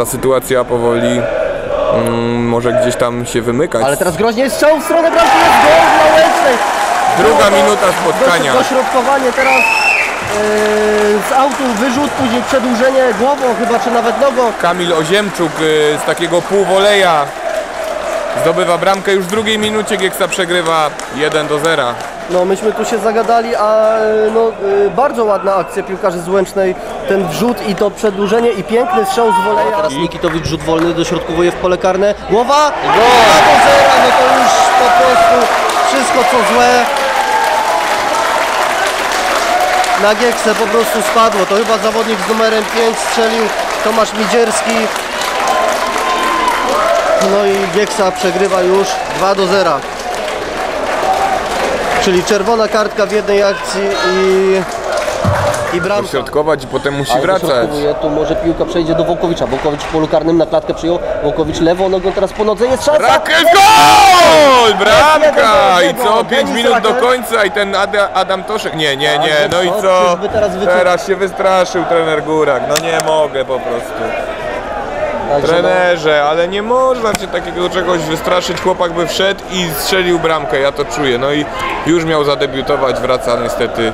ta sytuacja powoli mm, może gdzieś tam się wymykać. Ale teraz groźnie jest strzał w stronę bramki, jest gol dla Łęcznej. Druga minuta spotkania. doś- Dośrodkowanie teraz yy, z autu, wyrzut, później przedłużenie głową chyba, czy nawet nogą. Kamil Oziemczuk y, z takiego półwoleja zdobywa bramkę już w drugiej minucie. Gieksa przegrywa 1 do 0. No myśmy tu się zagadali, a no, y, bardzo ładna akcja piłkarzy z Łęcznej, ten wrzut i to przedłużenie i piękny strzał z woleja. Teraz Nikitowicz rzut wolny, dośrodkowuje w pole karne, głowa, gol! do zera, no to już po prostu wszystko co złe na Gieksę po prostu spadło, to chyba zawodnik z numerem 5 strzelił Tomasz Midzierski. No i Gieksa przegrywa już 2 do 0. Czyli czerwona kartka w jednej akcji i, i bramka. Środkować i potem musi Ale wracać. dośrodkowuje, Tu może piłka przejdzie do Wołkowicza. Wołkowicz w polu karnym na klatkę przyjął. Wołkowicz lewą nogą teraz po nodze jest szansa. Rakiet gol! Bramka! I co? jednego. 5 Denis minut do końca i ten Ada, Adam Toszek. Nie, nie, nie. No i co? Teraz się wystraszył trener Górak. No nie mogę po prostu. Także Trenerze, ale nie można się takiego czegoś wystraszyć. Chłopak by wszedł i strzelił bramkę. Ja to czuję. No i już miał zadebiutować. Wraca niestety